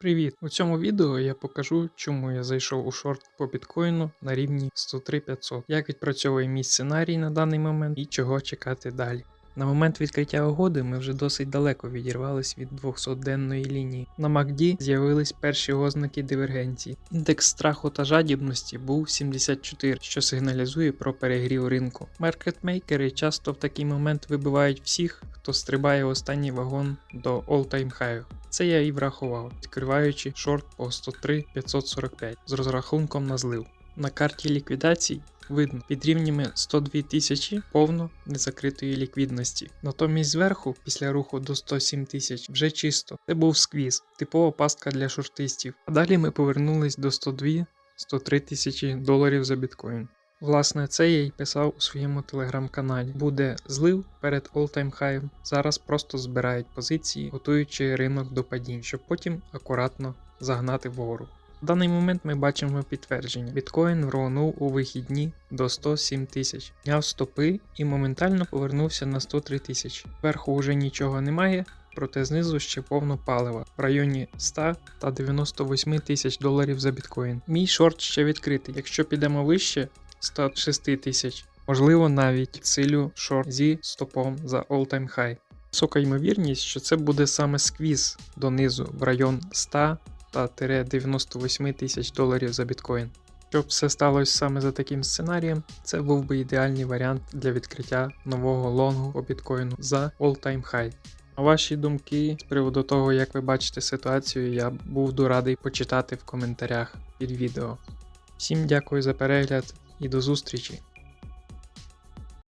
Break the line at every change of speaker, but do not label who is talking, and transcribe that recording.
Привіт! У цьому відео я покажу, чому я зайшов у шорт по біткоїну на рівні 103 500, як відпрацьовує мій сценарій на даний момент і чого чекати далі. На момент відкриття угоди ми вже досить далеко відірвались від 200-денної лінії. На MACD з'явились перші ознаки дивергенції. Індекс страху та жадібності був 74, що сигналізує про перегрів ринку. Маркетмейкери часто в такий момент вибивають всіх, хто стрибає останній вагон до all-time high. Це я і врахував, відкриваючи шорт по 103 545 з розрахунком на злив. На карті ліквідацій видно під рівнями 102 тисячі повно незакритої ліквідності. Натомість зверху, після руху до 107 тисяч, вже чисто. Це був сквіз, типова пастка для шортистів. А далі ми повернулись до 102 103 тисячі доларів за біткоін. Власне, це я й писав у своєму телеграм-каналі. Буде злив перед all-time high. Зараз просто збирають позиції, готуючи ринок до падінь, щоб потім акуратно загнати вгору. В даний момент ми бачимо підтвердження. Біткоін рвонув у вихідні до 107 тисяч, зняв стопи і моментально повернувся на 103 тисячі. Вверху вже нічого немає, проте знизу ще повно палива в районі 100 та 98 тисяч доларів за біткоін. Мій шорт ще відкритий. Якщо підемо вище 106 тисяч, можливо навіть підсилю шорт зі стопом за all-time high. Висока ймовірність, що це буде саме сквіз донизу в район 100 та 98 тисяч доларів за біткоін. Щоб все сталося саме за таким сценарієм, це був би ідеальний варіант для відкриття нового лонгу по біткоїну за all-time high. А ваші думки з приводу того, як ви бачите ситуацію, я буду радий почитати в коментарях під відео. Всім дякую за перегляд і до зустрічі!